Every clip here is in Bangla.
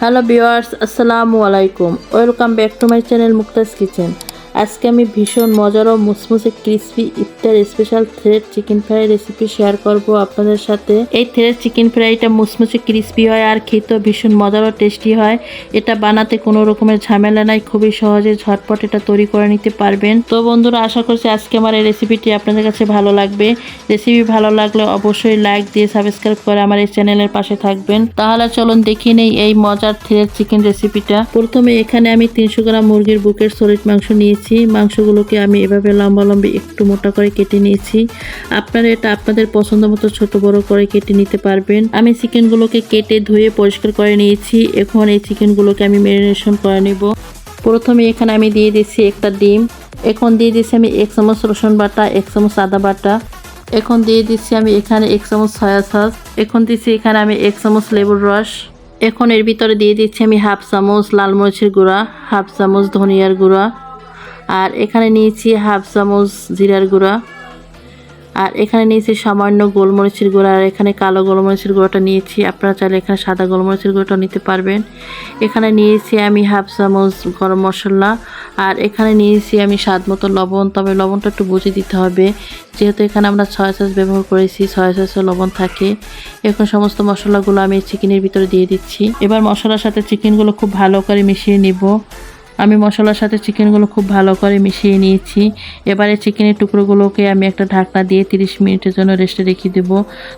হ্যালো বিওয়ার্স আসসালামু আলাইকুম। Welcome back to my channel Muktaj kitchen. আজকে আমি ভীষণ মজার ও মুসমুসে ক্রিসপি ইফতার special thread chicken fry recipe share করব আপনাদের সাথে। এই থ্রেড চিকেন ফ্রাইটা মুসমুসে ক্রিসপি হয় আর খেতেও ভীষণ মজার ও টেস্টি হয়। এটা বানাতে কোনো রকমের ঝামেলা নাই, খুবই সহজে ঝটপট এটা তৈরি করে নিতে পারবেন। তো বন্ধুরা, আশা করছি আজকে আমার এই রেসিপিটি আপনাদের কাছে ভালো লাগবে। রেসিপি ভালো লাগলে অবশ্যই লাইক দিয়ে সাবস্ক্রাইব করে আমার এই চ্যানেলের পাশে থাকবেন। তাহলে চলুন দেখি নেই এই মজার থ্রেড চিকেন রেসিপিটা প্রথমে এখানে আমি তিনশো গ্রাম মুরগির বুকের শরীর মাংস নিয়েছি। মাংসগুলোকে আমি এভাবে লম্বা লম্বি একটু মোটা করে কেটে নিয়েছি। আপনারা এটা আপনাদের পছন্দ মতো ছোট বড় করে কেটে নিতে পারবেন। আমি চিকেনগুলোকে কেটে ধুয়ে পরিষ্কার করে নিয়েছি। এখন এই চিকেনগুলোকে আমি ম্যারিনেশন করে নেব। প্রথমে এখানে আমি দিয়ে দিচ্ছি একটা ডিম। এখন দিয়ে দিচ্ছি আমি এক চামচ রসুন বাটা, এক চামচ আদা বাটা। এখন দিয়ে দিচ্ছি আমি এখানে এক চামচ সয়া সস। এখন দিচ্ছি এখানে আমি এক চামচ লেবুর রস। এখন এর ভিতরে দিয়ে দিচ্ছি আমি হাফ চামচ লাল মরিচের গুঁড়া, হাফ চামচ ধনিয়ার গুঁড়া। আর এখানে নিয়েছি হাফ চামচ জিরার গুঁড়া। আর এখানে নিয়েছি সামান্য গোলমরিচের গুঁড়া। আর এখানে কালো গোলমরিচের গুঁড়োটা নিয়েছি। আপনারা চাইলে এখানে সাদা গোলমরিচের গুঁড়োটা নিতে পারবেন। এখানে নিয়েছি আমি হাফ চামচ গরম মশলা। আর এখানে নিয়েছি আমি স্বাদ মতো লবণ। তবে লবণটা একটু বুঝে দিতে হবে। যেহেতু এখানে আমরা ছয় সস ব্যবহার করেছি ছয় সসে লবণ থাকে। এখন সমস্ত মশলাগুলো আমি চিকেনের ভিতরে দিয়ে দিচ্ছি। এবার মশলার সাথে চিকেনগুলো খুব ভালো করে মিশিয়ে নিব। আমি মশলার সাথে চিকেনগুলো খুব ভালো করে মিশিয়ে নিয়েছি। এবারে চিকেনের টুকরোগুলোকে আমি একটা ঢাকনা দিয়ে 30 মিনিটের জন্য রেস্টে রেখে দেব।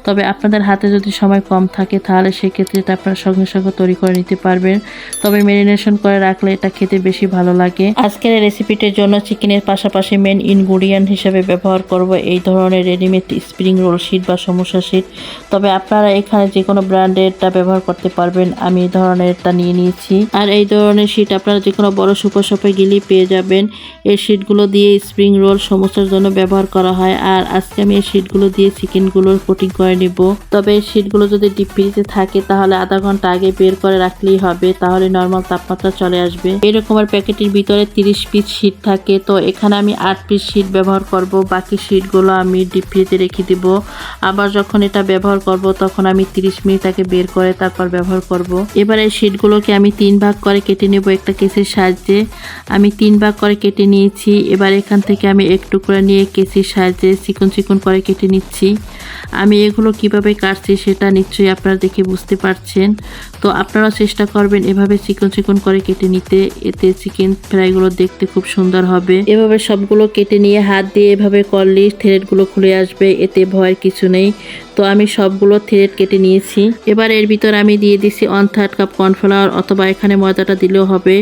তবে আপনাদের হাতে যদি সময় কম থাকে, তাহলে সেক্ষেত্রে এটা আপনারা সঙ্গে সঙ্গে তৈরি করে নিতে পারবেন। তবে ম্যারিনেশন করে রাখলে এটা খেতে বেশি ভালো লাগে। আজকের রেসিপিটির জন্য চিকেনের পাশাপাশি মেন ইনগ্রিডিয়েন্ট হিসেবে ব্যবহার করব এই ধরনের রেডিমেড স্প্রিং রোল শিট বা সমস্যা শিট তবে আপনারা এখানে যে কোনো ব্র্যান্ডেরটা ব্যবহার করতে পারবেন, আমি এই ধরনেরটা নিয়ে নিয়েছি। আর এই ধরনের শিট আপনারা যে কোনো বড় সুপার শপে গেলেই পেয়ে যাবেন। এই শিটগুলো দিয়ে স্প্রিং রোল সমস্যার জন্য ব্যবহার করা হয়। আর আজকে আমি এই শিটগুলো দিয়ে চিকেনগুলোর কোটিং করে নিব। তবে এই শিটগুলো যদি ডিপ ফ্রিজে থাকে, তাহলে আধা ঘণ্টা আগে বের করে রাখলেই হবে। তাহলে নর্মাল তাপমাত্রা চলে আসবে। এরকমের প্যাকেটের ভিতরে তিরিশ পিস শিট থাকে। তো এখানে আমি আট পিস শিট ব্যবহার করব। বাকি শিটগুলো আমি ডিপ ফ্রিজে রেখে দিব। আবার যখন এটা ব্যবহার করব, তখন আমি তিরিশ মিনিট আগে বের করে তারপর ব্যবহার করব। এবার এই শিটগুলোকে আমি তিন ভাগ করে কেটে নেব। একটা কেসের সাহায্যে আমি তিন ভাগ করে কেটে নিয়েছি। এবার এখান থেকে আমি একটু করে নিয়ে কেসির সাহায্যে চিকন চিকন করে কেটে নিচ্ছি। আমি এগুলো কীভাবে কাটছি সেটা নিশ্চয়ই আপনারা দেখে বুঝতে পারছেন। তো আপনারা চেষ্টা করবেন এভাবে চিকন চিকন করে কেটে নিতে। এতে চিকেন ফ্রাইগুলো দেখতে খুব সুন্দর হবে। এভাবে সবগুলো কেটে নিয়ে হাত দিয়ে এভাবে করলে থ্রেডগুলো খুলে আসবে। এতে ভয়ের কিছু নেই। তো আমি সবগুলো থ্রেড কেটে নিয়েছি। এবার এর ভিতর আমি দিয়ে দিচ্ছি ওয়ান থার্ড কাপ কর্নফ্লাওয়ার অথবা এখানে ময়দাটা দিলেও হবে।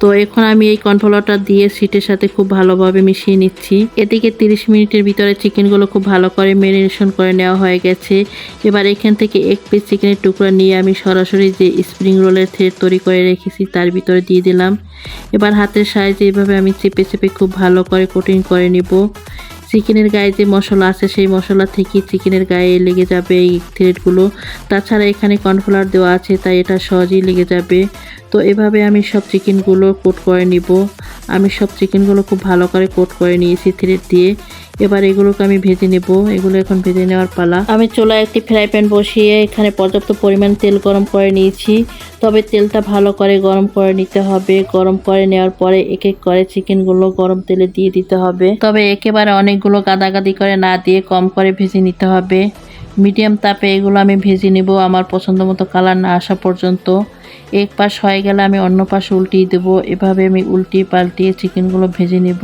তো এখন আমি এই কর্নফ্লাওয়ারটা দিয়ে সিটের সাথে খুব ভালোভাবে মিশিয়ে নিচ্ছি। এদিকে 30 মিনিটের ভিতরে চিকেনগুলো খুব ভালো করে ম্যারিনেশন করে নেওয়া হয়ে গেছে। এবার এখান থেকে এক পিস চিকেনের টুকরা নিয়ে আমি সরাসরি যে স্প্রিং রোলের থ্রেড তৈরি করে রেখেছি, তার ভিতরে দিয়ে দিলাম। এবার হাতের সাহায্যে এভাবে আমি চেপে চেপে খুব ভালো করে কোটিং করে নিব। চিকেনের গায়ে যে মশলা আছে, সেই মশলা থেকে চিকেনের গায়ে লেগে যাবে এই থ্রেডগুলো তাছাড়া এখানে কর্নফ্লাওয়ার দেওয়া আছে, তাই এটা সহজেই লেগে যাবে। তো এভাবে আমি সব চিকেনগুলো কোট করে নিব। আমি সব চিকেনগুলো খুব ভালো করে কোট করে নিয়েছি থ্রেড দিয়ে। এবার এগুলোকে আমি ভেজে নেব। এগুলো এখন ভেজে নেওয়ার পালা। আমি চুলায় একটি ফ্রাই প্যান বসিয়ে এখানে পর্যাপ্ত পরিমাণ তেল গরম করে নিয়েছি। তবে তেলটা ভালো করে গরম করে নিতে হবে। গরম করে নেওয়ার পরে এক এক করে চিকেনগুলো গরম তেলে দিয়ে দিতে হবে। তবে একেবারে অনেকগুলো গাদাগাদি করে না দিয়ে কম করে ভেজে নিতে হবে। মিডিয়াম তাপে এগুলো আমি ভেজে নেব। আমার পছন্দ মতো কালার না আসা পর্যন্ত। এক পাশ হয়ে গেলে আমি অন্য পাশ উল্টিয়ে দেবো। এভাবে আমি উল্টিয়ে পাল্টিয়ে চিকেনগুলো ভেজে নেব।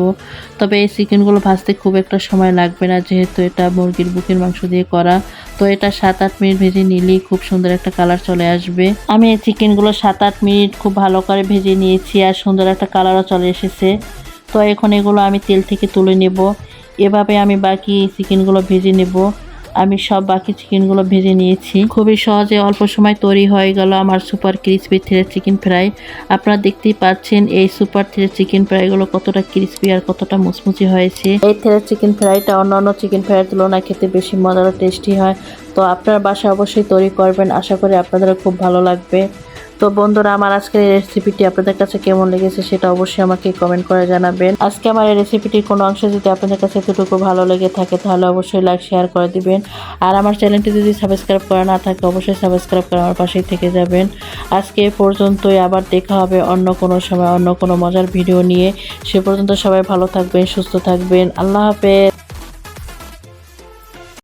তবে এই চিকেনগুলো ভাজতে খুব একটা সময় লাগবে না, যেহেতু এটা মুরগির বুকের মাংস দিয়ে করা। তো এটা সাত আট মিনিট ভেজে নিলেই খুব সুন্দর একটা কালার চলে আসবে। আমি এই চিকেনগুলো সাত আট মিনিট খুব ভালো করে ভেজে নিয়েছি আর সুন্দর একটা কালারও চলে এসেছে। তো এখন এগুলো আমি তেল থেকে তুলে নেব। এভাবে আমি বাকি চিকেনগুলো ভেজে নেব। আমি সব বাকি চিকেনগুলো ভেজে নিয়েছি। খুবই সহজে অল্প সময় তৈরি হয়ে গেল আমার super crispy thread chicken fry আপনারা দেখতেই পাচ্ছেন এই সুপার থ্রেড চিকেন ফ্রাইগুলো কতটা ক্রিসপি আর কতটা মুচমুচি হয়েছে। এই থ্রেড চিকেন ফ্রাইটা অন্যান্য চিকেন ফ্রাইয়ের তুলনায় খেতে বেশি মজার টেস্টি হয়। তো আপনার বাসায় অবশ্যই তৈরি করবেন। আশা করি আপনাদের খুব ভালো লাগবে। তো বন্ধুরা, আমার আজকের এই রেসিপিটি আপনাদের কাছে কেমন লেগেছে সেটা অবশ্যই আমাকে কমেন্ট করে জানাবেন। আজকে আমার এই রেসিপিটির কোনো অংশ যদি আপনাদের কাছে এতটুকু ভালো লেগে থাকে, তাহলে অবশ্যই লাইক শেয়ার করে দিবেন। আর আমার চ্যানেলটি যদি সাবস্ক্রাইব করা না থাকে, অবশ্যই সাবস্ক্রাইব করে আমার পাশেই থেকে যাবেন। আজকে পর্যন্তই, আবার দেখা হবে অন্য কোনো সময়, অন্য কোনো মজার ভিডিও নিয়ে। সে পর্যন্ত সবাই ভালো থাকবেন, সুস্থ থাকবেন। আল্লাহ হাফেজ।